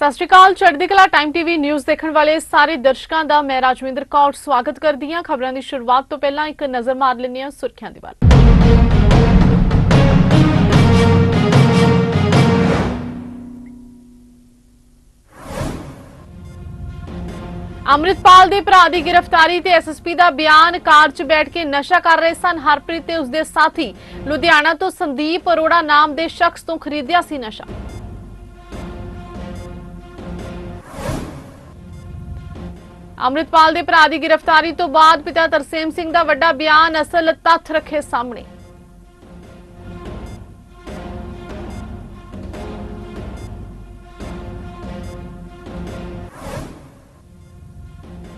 ਸਤਿ ਸ਼੍ਰੀ ਅਕਾਲ, ਚੜ੍ਹਦੀ ਕਲਾ ਟਾਈਮ ਟੀਵੀ ਨਿਊਜ਼ ਦੇਖਣ ਵਾਲੇ ਸਾਰੇ ਦਰਸ਼ਕਾਂ ਦਾ ਮੈਂ ਰਾਜਵਿੰਦਰ ਕੌਰ ਸਵਾਗਤ ਕਰਦੀ ਹਾਂ। ਖਬਰਾਂ ਦੀ ਸ਼ੁਰੂਆਤ ਤੋਂ ਪਹਿਲਾਂ ਇੱਕ ਨਜ਼ਰ ਮਾਰ ਲੈਂਦੇ ਹਾਂ ਸੁਰਖੀਆਂ ਦੇ ਵੱਲ। ਅੰਮ੍ਰਿਤਪਾਲ ਦੇ ਭਰਾ ਦੀ ਗ੍ਰਿਫਤਾਰੀ ਤੇ ਐਸਐਸਪੀ ਦਾ ਬਿਆਨ, ਕਾਰ 'ਚ ਬੈਠ ਕੇ ਨਸ਼ਾ ਕਰ ਰਹੇ ਸਨ। ਹਰਪ੍ਰੀਤ ਤੇ ਉਸਦੇ ਸਾਥੀ, ਲੁਧਿਆਣਾ ਤੋਂ ਸੰਦੀਪ ਅਰੋੜਾ ਨਾਮ ਦੇ ਸ਼ਖਸ ਤੋਂ ਖਰੀਦਿਆ ਸੀ ਨਸ਼ਾ। ਅੰਮ੍ਰਿਤਪਾਲ ਦੇ ਭਰਾ ਦੀ ਗ੍ਰਿਫਤਾਰੀ ਤੋਂ ਬਾਅਦ ਪਿਤਾ ਤਰਸੇਮ ਸਿੰਘ ਦਾ ਵੱਡਾ ਬਿਆਨ ਅਸਲ ਤੱਥ ਰੱਖੇ ਸਾਹਮਣੇ।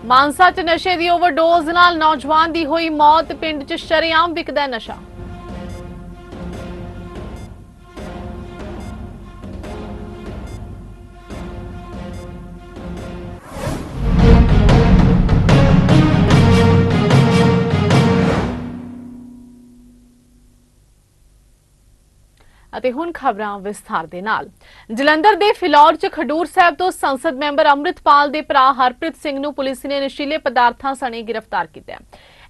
ਮਾਨਸਾ 'ਚ ਨਸ਼ੇ ਦੀ ਓਵਰਡੋਜ਼ ਨਾਲ ਨੌਜਵਾਨ ਦੀ ਹੋਈ ਮੌਤ, ਪਿੰਡ 'ਚ ਸ਼ਰੇਆਮ ਵਿਕਦਾ ਨਸ਼ਾ। ਅਤੇ ਹੁਣ ਖਬਰਾਂ ਵਿਸਥਾਰ ਦੇ ਨਾਲ। ਜਲੰਧਰ ਦੇ ਫਿਲੌਰ ਚ ਖਡੂਰ ਸਾਹਿਬ ਤੋਂ ਸੰਸਦ ਮੈਂਬਰ ਅੰਮ੍ਰਿਤਪਾਲ ਦੇ ਭਰਾ ਹਰਪ੍ਰੀਤ ਸਿੰਘ ਨੂੰ ਪੁਲਿਸ ਨੇ ਨਸ਼ੀਲੇ ਪਦਾਰਥਾਂ ਸਣੇ ਗ੍ਰਿਫਤਾਰ ਕੀਤਾ। ਹੈ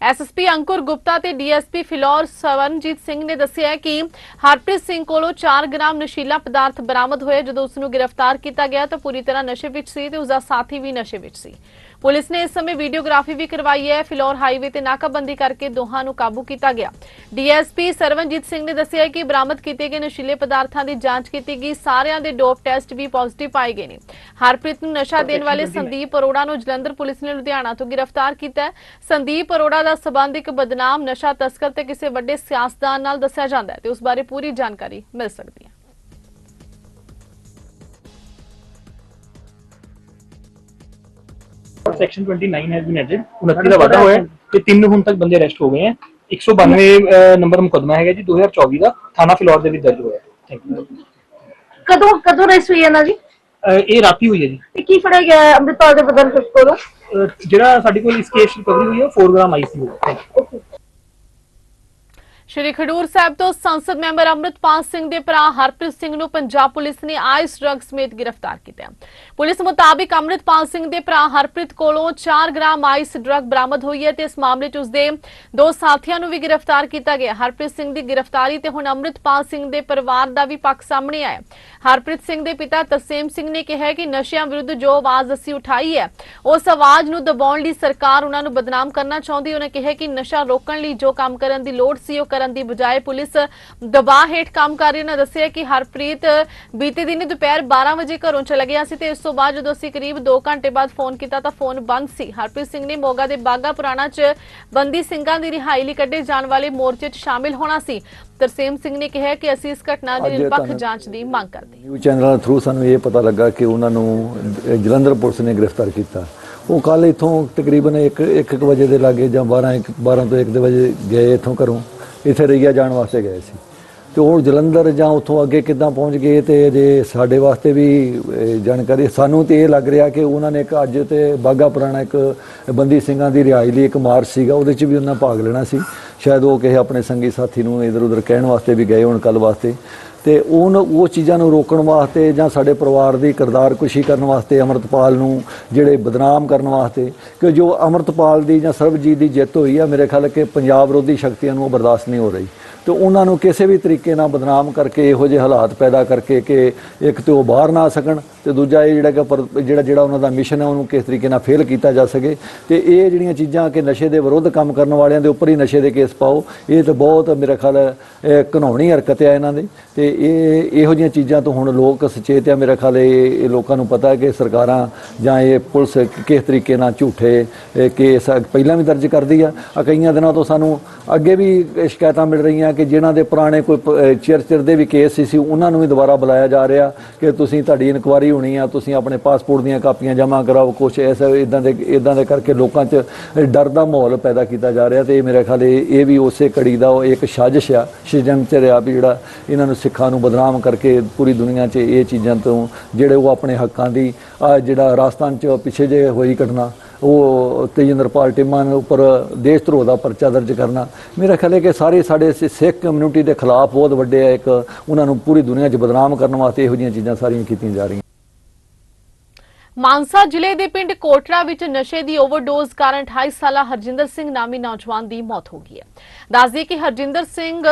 ਐਸਐਸਪੀ ਅੰਕੁਰ ਗੁਪਤਾ ਤੇ ਡੀਐਸਪੀ ਫਿਲੌਰ ਸਵਰਨਜੀਤ ਸਿੰਘ ਨੇ ਦੱਸਿਆ ਕਿ ਹਰਪ੍ਰੀਤ ਸਿੰਘ ਕੋਲੋਂ 4 ਗ੍ਰਾਮ ਨਸ਼ੀਲਾ ਪਦਾਰਥ ਬਰਾਮਦ ਹੋਇਆ ਜਦੋਂ ਉਸ ਨੂੰ ਗ੍ਰਿਫਤਾਰ ਕੀਤਾ ਗਿਆ ਤਾਂ ਪੂਰੀ ਤਰ੍ਹਾਂ ਨਸ਼ੇ ਵਿੱਚ ਸੀ ਤੇ ਉਸ ਦਾ ਸਾਥੀ ਵੀ ਨਸ਼ੇ ਵਿੱਚ ਸੀ। ਪੁਲਿਸ ਨੇ ਇਸ ਸਮੇਂ ਵੀਡੀਓਗ੍ਰਾਫੀ ਵੀ ਕਰਵਾਈ ਹੈ। ਫਿਲੌਰ ਹਾਈਵੇ ਤੇ ਨਾਕਾਬੰਦੀ ਕਰਕੇ ਦੋਹਾਂ ਨੂੰ ਕਾਬੂ ਕੀਤਾ ਗਿਆ। ਡੀਐਸਪੀ ਸਰਵਨਜੀਤ ਸਿੰਘ ਨੇ ਦੱਸਿਆ ਕਿ ਬਰਾਮਦ ਕੀਤੇ ਗਏ ਨਸ਼ੀਲੇ ਪਦਾਰਥਾਂ ਦੀ ਜਾਂਚ ਕੀਤੀ ਗਈ। ਸਾਰਿਆਂ ਦੇ ਡੋਪ ਟੈਸਟ ਵੀ ਪੋਜ਼ਿਟਿਵ ਪਾਏ ਗਏ ਨੇ। ਹਰਪ੍ਰੀਤ ਨੂੰ ਨਸ਼ਾ ਦੇਣ ਵਾਲੇ ਸੰਦੀਪ ਅਰੋੜਾ ਨੂੰ ਜਲੰਧਰ ਪੁਲਿਸ ਨੇ ਲੁਧਿਆਣਾ ਤੋਂ ਗ੍ਰਿਫਤਾਰ ਕੀਤਾ ਹੈ। ਸੰਦੀਪ ਅਰੋੜਾ ਦਾ ਸਬੰਧ ਇੱਕ ਬਦਨਾਮ ਨਸ਼ਾ ਤਸਕਰ ਤੇ ਕਿਸੇ ਵੱਡੇ ਸਿਆਸਤਦਾਨ ਨਾਲ ਦੱਸਿਆ ਜਾਂਦਾ ਹੈ ਤੇ ਉਸ ਬਾਰੇ ਪੂਰੀ ਜਾਣਕਾਰੀ ਮਿਲ ਸਕਦੀ ਹੈ। ਸੈਕਸ਼ਨ 29 ਹੈਜ਼ ਬੀਨ ਐਡਡ 29 ਦਾ ਵਾਧਾ ਹੋਇਆ ਹੈ ਤੇ ਤਿੰਨ ਹੁਣ ਤੱਕ ਬੰਦੇ ਅਰੈਸਟ ਹੋ ਗਏ ਹੈ। 192 ਅਹ, ਨੰਬਰ ਮੁਕਦਮਾ ਹੈਗਾ ਜੀ 2024 ਦਾ। ਥਾਣਾ ਫਿਲੌਰ ਦੇ ਵਿੱਚ ਦਰਜ ਹੋਇਆ ਥੈਂਕ ਯੂ ਕਦੋਂ ਕਦੋਂ ਰੈਸ ਹੋਈ ਇਹਨਾਂ ਦੀ? ਇਹ ਰਾਤੀ ਹੋਈ ਹੈ ਜੀ। ਤੇ ਕੀ ਫੜਿਆ ਗਿਆ ਹੈ ਅੰਮ੍ਰਿਤਪਾਲ ਦੇ ਬਦਨ ਕੋਲੋਂ? ਜਿਹੜਾ ਸਾਡੇ ਕੋਲ ਇਸ ਕੇਸ ਰਿਕਵਰੀ ਹੋਈ ਹੈ 4 ਗ੍ਰਾਮ ਆਈਸੀ ਹੋਇਆ ਥੈਂਕ ਯੂ ਸ਼੍ਰੀ ਖਡੂਰ ਸਾਹਿਬ ਤੋਂ ਸੰਸਦ ਮੈਂਬਰ ਅੰਮ੍ਰਿਤਪਾਲ ਸਿੰਘ ਦੇ ਭਰਾ ਹਰਪ੍ਰੀਤ ਸਿੰਘ ਨੂੰ ਪੰਜਾਬ ਪੁਲਿਸ ਨੇ ਆਈਸ ਡਰੱਗ ਸਮੇਤ ਗ੍ਰਿਫਤਾਰ ਕੀਤਾ। ਪੁਲਿਸ ਮੁਤਾਬਿਕ ਅੰਮ੍ਰਿਤਪਾਲ ਸਿੰਘ ਦੇ ਭਰਾ ਹਰਪ੍ਰੀਤ ਕੋਲੋਂ 4 ਗ੍ਰਾਮ ਆਈਸ ਡਰੱਗ ਬਰਾਮਦ ਹੋਈ ਹੈ ਤੇ ਇਸ ਮਾਮਲੇ 'ਚ ਉਸਦੇ ਦੋ ਸਾਥੀਆਂ ਨੂੰ ਵੀ ਗ੍ਰਿਫਤਾਰ ਕੀਤਾ ਗਿਆ। ਹਰਪ੍ਰੀਤ ਸਿੰਘ ਦੀ ਗ੍ਰਿਫਤਾਰੀ ਤੇ ਹੁਣ ਅੰਮ੍ਰਿਤਪਾਲ ਸਿੰਘ ਦੇ ਪਰਿਵਾਰ ਦਾ ਵੀ ਪੱਖ ਸਾਹਮਣੇ ਆਇਆ ਹਰਪ੍ਰੀਤ ਸਿੰਘ ਦੇ ਪਿਤਾ ਤਸੇਮ ਸਿੰਘ ਨੇ ਕਿਹਾ ਕਿ ਨਸ਼ਿਆਂ ਵਿਰੁੱਧ ਜੋ ਆਵਾਜ਼ ਅਸੀਂ ਉਠਾਈ ਹੈ, ਉਸ ਆਵਾਜ਼ ਨੂੰ ਦਬਾਉਣ ਲਈ ਸਰਕਾਰ ਉਹਨਾਂ ਨੂੰ ਬਦਨਾਮ ਕਰਨਾ ਚਾਹੁੰਦੀ ਉਹਨਾਂ ਕਿਹਾ ਕਿ ਨਸ਼ਾ ਰੋਕਣ ਲਈ ਜੋ ਕੰਮ ਕਰਨ ਦੀ ਲੋੜ ਸੀ, ਉਹ ਕਰਨ ਦੀ ਬਜਾਏ ਪੁਲਿਸ ਦਬਾਅ ਹੇਠ ਕੰਮ ਕਰ ਰਹੀ ਉਹਨਾਂ ਦੱਸਿਆ ਕਿ ਹਰਪ੍ਰੀਤ ਬੀਤੇ ਦਿਨੀ ਦੁਪਹਿਰ 12 ਵਜੇ ਘਰੋਂ ਚਲਾ ਗਿਆ ਸੀ ਤੇ ਇਸ ਤੋਂ ਬਾਅਦ ਜਦੋਂ ਅਸੀਂ ਕਰੀਬ 2 ਘੰਟੇ ਬਾਅਦ ਫੋਨ ਕੀਤਾ ਤਾਂ ਫੋਨ ਬੰਦ ਸੀ। ਹਰਪ੍ਰੀਤ ਸਿੰਘ ਨੇ ਮੋਗਾ ਦੇ ਬਾਗਾ ਪੁਰਾਣਾ 'ਚ ਬੰਦੀ ਸਿੰਘਾਂ ਦੀ ਰਿਹਾਈ ਲਈ ਕੱਢੇ ਜਾਣ ਵਾਲੇ ਮੋਰਚੇ 'ਚ ਸ਼ਾਮਿਲ ਹੋਣਾ ਸੀ। ਤਰਸੇਮ ਸਿੰਘ ਨੇ ਕਿਹਾ ਕਿ ਅਸੀਂ ਇਸ ਘਟਨਾ ਦੀ ਨਿਰਪੱਖ ਜਾਂਚ ਦੀ ਮੰਗ ਕਰਦੇ ਹਾਂ। ਨਿਊਜ਼ ਚੈਨਲਾਂ ਥਰੂ ਸਾਨੂੰ ਇਹ ਪਤਾ ਲੱਗਾ ਕਿ ਉਹਨਾਂ ਨੂੰ ਜਲੰਧਰ ਪੁਲਿਸ ਨੇ ਗ੍ਰਿਫਤਾਰ ਕੀਤਾ। ਉਹ ਕੱਲ ਇਥੋਂ ਤਕਰੀਬਨ 1 1 ਵਜੇ ਦੇ ਲਾਗੇ ਜਾਂ 12 ਇੱਕ 12 ਤੋਂ 1 ਦੇ ਵਜੇ ਗਏ ਇਥੋਂ ਘਰੋਂ। ਇੱਥੇ ਰਈਆ ਜਾਣ ਵਾਸਤੇ ਗਏ ਸੀ। ਤੇ ਉਹ ਜਲੰਧਰ ਜਾਂ ਉੱਥੋਂ ਅੱਗੇ ਕਿੱਦਾਂ ਪਹੁੰਚ ਗਏ ਤੇ ਜੇ ਸਾਡੇ ਵਾਸਤੇ ਵੀ ਜਾਣਕਾਰੀ, ਸਾਨੂੰ ਤੇ ਇਹ ਲੱਗ ਰਿਹਾ ਕਿ ਉਹਨਾਂ ਨੇ ਇੱਕ ਅੱਜ ਤੇ ਬਾਗਾ ਪੁਰਾਣਾ ਇੱਕ ਬੰਦੀ ਸਿੰਘਾਂ ਦੀ ਰਿਹਾਈ ਲਈ ਇੱਕ ਮਾਰਚ ਸੀਗਾ, ਉਹਦੇ 'ਚ ਵੀ ਉਹਨਾਂ ਭਾਗ ਲੈਣਾ ਸੀ। ਸ਼ਾਇਦ ਉਹ ਕਿਸੇ ਆਪਣੇ ਸੰਗੀ ਸਾਥੀ ਨੂੰ ਇਧਰ ਉਧਰ ਕਹਿਣ ਵਾਸਤੇ ਵੀ ਗਏ ਹੋਣ ਕੱਲ ਵਾਸਤੇ। ਤੇ ਉਹਨ ਉਹ ਚੀਜ਼ਾਂ ਨੂੰ ਰੋਕਣ ਵਾਸਤੇ ਜਾਂ ਸਾਡੇ ਪਰਿਵਾਰ ਦੀ ਕਿਰਦਾਰ ਕੁਸ਼ੀ ਕਰਨ ਵਾਸਤੇ ਅਮਰਤਪਾਲ ਨੂੰ ਜਿਹੜੇ ਬਦਨਾਮ ਕਰਨ ਵਾਸਤੇ, ਕਿ ਜੋ ਅਮਰਤਪਾਲ ਦੀ ਜਾਂ ਸਰਬਜੀਤ ਦੀ ਜਿੱਤ ਹੋਈ ਆ, ਮੇਰੇ ਖਿਆਲ ਕਿ ਪੰਜਾਬ ਵਿਰੋਧੀ ਸ਼ਕਤੀਆਂ ਨੂੰ ਉਹ ਬਰਦਾਸ਼ਤ ਨਹੀਂ ਹੋ ਰਹੀ। ਤੇ ਉਹਨਾਂ ਨੂੰ ਕਿਸੇ ਵੀ ਤਰੀਕੇ ਨਾਲ ਬਦਨਾਮ ਕਰਕੇ, ਇਹੋ ਜਿਹੇ ਹਾਲਾਤ ਪੈਦਾ ਕਰਕੇ ਕਿ ਇੱਕ ਤੇ ਉਹ ਬਾਹਰ ਨਾ ਆ ਸਕਣ ਤੇ ਦੂਜਾ ਇਹ ਜਿਹੜਾ ਕਿ ਪਰ- ਜਿਹੜਾ ਜਿਹੜਾ ਉਹਨਾਂ ਦਾ ਮਿਸ਼ਨ ਹੈ, ਉਹਨੂੰ ਕਿਸ ਤਰੀਕੇ ਨਾਲ ਫੇਲ ਕੀਤਾ ਜਾ ਸਕੇ। ਤੇ ਇਹ ਜਿਹੜੀਆਂ ਚੀਜ਼ਾਂ ਕਿ ਨਸ਼ੇ ਦੇ ਵਿਰੁੱਧ ਕੰਮ ਕਰਨ ਵਾਲਿਆਂ ਦੇ ਉੱਪਰ ਹੀ ਨਸ਼ੇ ਦੇ ਕੇਸ ਪਾਓ, ਇਹ ਤਾਂ ਬਹੁਤ ਮੇਰੇ ਖਿਆਲ ਇਹ ਹਰਕਤ ਹੈ ਇਹਨਾਂ ਦੀ। ਤੇ ਇਹ ਇਹੋ ਜਿਹੀਆਂ ਚੀਜ਼ਾਂ ਤੋਂ ਹੁਣ ਲੋਕ ਸੁਚੇਤ ਆ ਮੇਰੇ ਖਿਆਲ ਇਹ ਲੋਕਾਂ ਨੂੰ ਪਤਾ ਹੈ ਕਿ ਸਰਕਾਰਾਂ ਜਾਂ ਇਹ ਪੁਲਿਸ ਕਿਸ ਤਰੀਕੇ ਨਾਲ ਝੂਠੇ ਕੇਸ ਪਹਿਲਾਂ ਵੀ ਦਰਜ ਕਰਦੀ ਆ। ਕਈਆਂ ਦਿਨਾਂ ਤੋਂ ਸਾਨੂੰ ਅੱਗੇ ਵੀ ਸ਼ਿਕਾਇਤਾਂ ਮਿਲ ਰਹੀਆਂ ਕਿ ਜਿਨ੍ਹਾਂ ਦੇ ਪੁਰਾਣੇ ਕੋਈ ਪ- ਚਿਰ ਚਿਰ ਦੇ ਵੀ ਕੇਸ ਸੀ ਉਹਨਾਂ ਨੂੰ ਵੀ ਦੁਬਾਰਾ ਬੁਲਾਇਆ ਜਾ ਰਿਹਾ ਕਿ ਤੁਸੀਂ ਤੁਹਾਡੀ ਇਨਕੁਆਰੀ ਹੋਣੀ ਆ, ਤੁਸੀਂ ਆਪਣੇ ਪਾਸਪੋਰਟ ਦੀਆਂ ਕਾਪੀਆਂ ਜਮ੍ਹਾਂ ਕਰਾਓ ਕੁਝ ਐਸਾ ਇਦਾਂ ਦੇ ਇਦਾਂ ਦੇ ਕਰਕੇ ਲੋਕਾਂ 'ਚ ਡਰ ਦਾ ਮਾਹੌਲ ਪੈਦਾ ਕੀਤਾ ਜਾ ਰਿਹਾ ਤੇ ਇਹ ਮੇਰੇ ਖਿਆਲ ਇਹ ਇਹ ਵੀ ਉਸੇ ਕੜੀ ਦਾ ਉਹ ਇੱਕ ਸਾਜ਼ਿਸ਼ ਆ ਸ਼ਿਜੰਤਰ ਆ ਵੀ ਜਿਹੜਾ ਇਹਨਾਂ ਨੂੰ ਸਿੱਖਾਂ ਨੂੰ ਬਦਨਾਮ ਕਰਕੇ ਪੂਰੀ ਦੁਨੀਆ 'ਚ ਇਹ ਚੀਜ਼ਾਂ ਤੋਂ ਜਿਹੜੇ ਉਹ ਆਪਣੇ ਹੱਕਾਂ ਦੀ, ਆ ਜਿਹੜਾ ਰਾਜਸਥਾਨ 'ਚ ਪਿੱਛੇ ਜੇ ਹੋਈ ਘਟਨਾ ਉਹ ਤੇਜਿੰਦਰਪਾਲ ਟਿੰਮਾ ਦੇ ਉੱਪਰ ਦੇਸ਼ ਧਰੋਹ ਦਾ ਪਰਚਾ ਦਰਜ ਕਰਨਾ। ਮੇਰਾ ਖਿਆਲ ਹੈ ਕਿ ਸਾਰੇ ਸਾਡੇ ਸਿੱਖ ਕਮਿਊਨਿਟੀ ਦੇ ਖਿਲਾਫ ਬਹੁਤ ਵੱਡੇ ਆ ਇੱਕ, ਉਹਨਾਂ ਨੂੰ ਪੂਰੀ ਦੁਨੀਆ 'ਚ ਬਦਨਾਮ ਕਰਨ ਵਾਸਤੇ ਇਹੋ ਜਿਹੀਆਂ ਚੀਜ਼ਾਂ ਸਾਰੀਆਂ ਕੀਤੀਆਂ ਜਾ ਰਹੀਆਂ। ਮਾਨਸਾ ਜ਼ਿਲ੍ਹੇ ਦੇ ਪਿੰਡ ਕੋਟੜਾ ਵਿੱਚ ਨਸ਼ੇ ਦੀ ਓਵਰਡੋਜ਼ ਕਾਰਨ 28 ਸਾਲਾ ਹਰਜਿੰਦਰ ਸਿੰਘ ਨਾਮੀ ਨੌਜਵਾਨ ਦੀ ਮੌਤ ਹੋ ਗਈ ਹੈ ਦੱਸਦੀ ਕਿ ਹਰਜਿੰਦਰ ਸਿੰਘ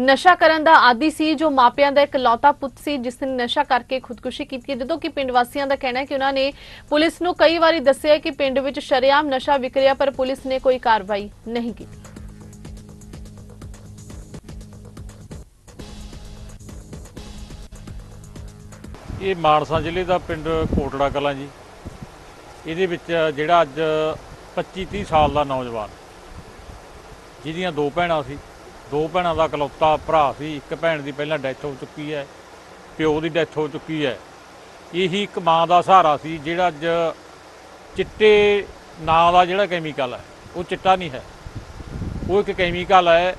ਨਸ਼ਾ ਕਰਨ ਦਾ ਆਦੀ ਸੀ, ਜੋ ਮਾਪਿਆਂ ਦਾ ਇਕਲੌਤਾ ਪੁੱਤ ਸੀ, ਜਿਸ ਨੇ ਨਸ਼ਾ ਕਰਕੇ ਖੁਦਕੁਸ਼ੀ ਕੀਤੀ ਹੈ। ਜਦੋਂ ਕਿ ਪਿੰਡ ਵਾਸੀਆਂ ਦਾ ਕਹਿਣਾ ਹੈ ਕਿ ਉਹਨਾਂ ਨੇ ਪੁਲਿਸ ਨੂੰ ਕਈ ਵਾਰੀ ਦੱਸਿਆ ਕਿ ਪਿੰਡ ਵਿੱਚ ਸ਼ਰੇਆਮ ਨਸ਼ਾ ਵਿਕ ਰਿਹਾ, ਪਰ ਪੁਲਿਸ ਨੇ ਕੋਈ ਕਾਰਵਾਈ ਨਹੀਂ ਕੀਤੀ ਇਹ ਮਾਨਸਾ ਜ਼ਿਲ੍ਹੇ ਦਾ ਪਿੰਡ ਕੋਟੜਾ ਕਲਾਂ ਜੀ। ਇਹਦੇ ਵਿੱਚ ਜਿਹੜਾ ਅੱਜ 25 30 ਸਾਲ ਦਾ ਨੌਜਵਾਨ। ਜਿਹਦੀਆਂ ਦੋ ਭੈਣਾਂ ਸੀ। ਦੋ ਭੈਣਾਂ ਦਾ ਇਕਲੌਤਾ ਭਰਾ ਸੀ। ਇੱਕ ਭੈਣ ਦੀ ਪਹਿਲਾਂ ਡੈਥ ਹੋ ਚੁੱਕੀ ਹੈ। ਪਿਓ ਦੀ ਡੈਥ ਹੋ ਚੁੱਕੀ ਹੈ। ਇਹੀ ਇੱਕ ਮਾਂ ਦਾ ਸਹਾਰਾ ਸੀ, ਜਿਹੜਾ ਅੱਜ ਚਿੱਟੇ ਨਾਂ ਦਾ ਜਿਹੜਾ ਕੈਮੀਕਲ ਹੈ, ਉਹ ਚਿੱਟਾ ਨਹੀਂ ਹੈ। ਉਹ ਇੱਕ ਕੈਮੀਕਲ ਹੈ,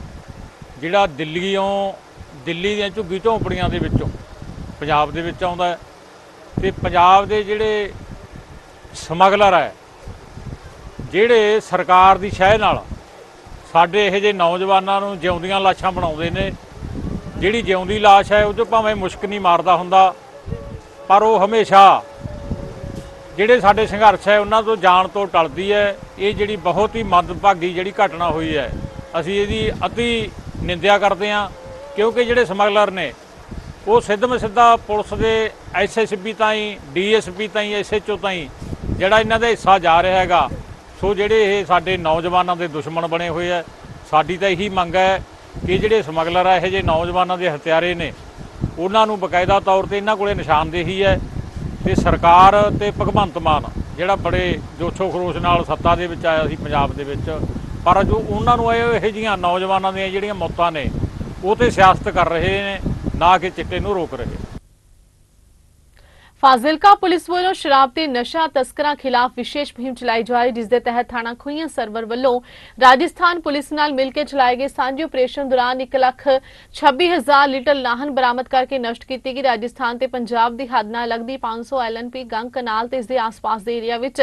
ਜਿਹੜਾ ਦਿੱਲੀੋਂ ਦਿੱਲੀ ਦੀਆਂ ਝੁੱਗੀ ਝੌਂਪੜੀਆਂ ਦੇ ਵਿੱਚੋਂ ਪੰਜਾਬ ਦੇ ਵਿੱਚ ਆਉਂਦਾ ਹੈ ਤੇ ਪੰਜਾਬ ਦੇ ਜਿਹੜੇ ਸਮਗਲਰ ਹੈ, ਜਿਹੜੇ ਸਰਕਾਰ ਦੀ ਸ਼ਹਿ ਨਾਲ ਸਾਡੇ ਇਹੋ ਜਿਹੇ ਨੌਜਵਾਨਾਂ ਨੂੰ ਜਿਉਂਦੀਆਂ ਲਾਸ਼ਾਂ ਬਣਾਉਂਦੇ ਨੇ, ਜਿਹੜੀ ਜਿਉਂਦੀ ਲਾਸ਼ ਹੈ ਉਹ 'ਚੋਂ ਭਾਵੇਂ ਮੁਸ਼ਕ ਨਹੀਂ ਮਾਰਦਾ ਹੁੰਦਾ, ਪਰ ਉਹ ਹਮੇਸ਼ਾ ਜਿਹੜੇ ਸਾਡੇ ਸੰਘਰਸ਼ ਹੈ ਉਹਨਾਂ ਤੋਂ ਜਾਣ ਤੋਂ ਟਲਦੀ ਹੈ, ਇਹ ਜਿਹੜੀ ਬਹੁਤ ਹੀ ਮੰਦਭਾਗੀ ਜਿਹੜੀ ਘਟਨਾ ਹੋਈ ਹੈ, ਅਸੀਂ ਇਹਦੀ ਅਤੀ ਨਿੰਦਿਆ ਕਰਦੇ ਹਾਂ, ਕਿਉਂਕਿ ਜਿਹੜੇ ਸਮਗਲਰ ਨੇ ਉਹ ਸਿੱਧਮ ਸਿੱਧਾ ਪੁਲਿਸ ਦੇ ਐਸਐਸਪੀ ਤਾਈਂ ਡੀਐਸਪੀ ਤਾਈਂ ਐਸਐਚਓ ਤਾਈਂ ਜਿਹੜਾ ਇਹਨਾਂ ਦਾ ਹਿੱਸਾ ਜਾ ਰਿਹਾ ਹੈਗਾ। ਸੋ ਜਿਹੜੇ ਇਹ ਸਾਡੇ ਨੌਜਵਾਨਾਂ ਦੇ ਦੁਸ਼ਮਣ ਬਣੇ ਹੋਏ ਆ, ਸਾਡੀ ਤਾਂ ਇਹੀ ਮੰਗ ਹੈ ਕਿ ਜਿਹੜੇ ਸਮਗਲਰ ਆ, ਇਹੋ ਜਿਹੇ ਨੌਜਵਾਨਾਂ ਦੇ ਹਥਿਆਰੇ ਨੇ, ਉਹਨਾਂ ਨੂੰ ਬਕਾਇਦਾ ਤੌਰ ਤੇ ਇਹਨਾਂ ਕੋਲੇ ਨਿਸ਼ਾਨਦੇਹੀ ਹੈ ਤੇ ਸਰਕਾਰ ਤੇ ਭਗਵੰਤ ਮਾਨ, ਜਿਹੜਾ ਬੜੇ ਜੋਸ਼ੋ ਖਰੋਸ਼ ਨਾਲ ਸੱਤਾ ਦੇ ਵਿੱਚ ਆਇਆ ਸੀ ਪੰਜਾਬ ਦੇ ਵਿੱਚ, ਪਰ ਜੋ ਉਹਨਾਂ ਨੂੰ ਇਹ ਇਹੋ ਜਿਹੀਆਂ ਨੌਜਵਾਨਾਂ ਦੀਆਂ ਜਿਹੜੀਆਂ ਮੌਤਾਂ ਨੇ, ਉਹ ਤੇ ਸਿਆਸਤ ਕਰ ਰਹੇ ਨੇ। ਨਾ ਕਿ ਚਿੱਟੇ ਨੂੰ ਰੋਕ ਰਹੇ। ਫਾਜ਼ਿਲਕਾ ਪੁਲਿਸ ਵੱਲੋਂ ਸ਼ਰਾਬ ਤੇ ਨਸ਼ਾ ਤਸਕਰਾਂ ਖਿਲਾਫ ਵਿਸ਼ੇਸ਼ ਮੁਹਿੰਮ ਚਲਾਈ ਜਾ ਰਹੀ, ਜਿਸ ਦੇ ਤਹਿਤ ਥਾਣਾ ਖੁਈਆਂ ਸਰਵਰ ਵੱਲੋਂ ਰਾਜਸਥਾਨ ਪੁਲਿਸ ਨਾਲ ਮਿਲ ਕੇ ਚਲਾਏ ਗਏ ਸਾਂਝੇ ਆਪਰੇਸ਼ਨ ਦੌਰਾਨ 1 ਲੱਖ 26000 ਲੀਟਰ ਲਾਹਨ ਬਰਾਮਦ ਕਰਕੇ ਨਸ਼ਟ ਕੀਤੀ ਗਈ। ਰਾਜਸਥਾਨ ਤੇ ਪੰਜਾਬ ਦੀ ਹੱਦ ਨਾਲ ਲੱਗਦੀ 500 ਐਲਐਨਪੀ ਗੰਗ ਕਨਾਲ ਤੇ ਇਸ ਦੇ ਆਸ-ਪਾਸ ਦੇ ਏਰੀਆ ਵਿੱਚ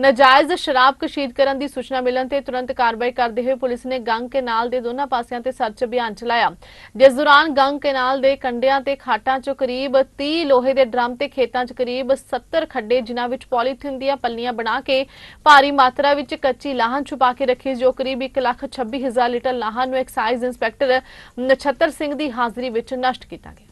ਨਾਜਾਇਜ਼ ਸ਼ਰਾਬ ਕਸ਼ੀਦ ਕਰਨ ਦੀ ਸੂਚਨਾ ਮਿਲਣ ਤੇ ਤੁਰੰਤ ਕਾਰਵਾਈ ਕਰਦੇ ਹੋਏ ਪੁਲਿਸ ਨੇ ਗੰਗ ਕਨਾਲ ਦੇ ਦੋਨਾਂ ਪਾਸਿਆਂ ਤੇ ਸਰਚ ਅਭਿਆਨ ਚਲਾਇਆ। ਜਿਸ ਦੌਰਾਨ ਗੰਗ ਕਨਾਲ ਦੇ ਕੰਡਿਆਂ ਤੇ ਖਾਟਾਂ 'ਚੋਂ ਕਰੀਬ 30 ਲੋਹੇ ਦੇ ਡਰਮ ਤੇ ਖੇਤਾਂ 'ਚ ਕਰੀਬ 70 ਖੱਡੇ ਜਿਨ੍ਹਾਂ ਵਿੱਚ ਪੋਲੀਥੀਨ ਦੀਆਂ ਪੱਲੀਆਂ ਬਣਾ ਕੇ ਭਾਰੀ ਮਾਤਰਾ ਵਿੱਚ ਕੱਚੀ ਲਾਹਾਂ ਛੁਪਾ ਕੇ ਰੱਖੀ ਜੋ ਕਰੀਬ 1,26,000 ਲੀਟਰ ਲਾਹਾਂ ਨੂੰ ਐਕਸਾਈਜ਼ ਇੰਸਪੈਕਟਰ ਨਛੱਤਰ ਸਿੰਘ ਦੀ ਹਾਜ਼ਰੀ ਵਿੱਚ ਨਸ਼ਟ ਕੀਤਾ ਗਿਆ।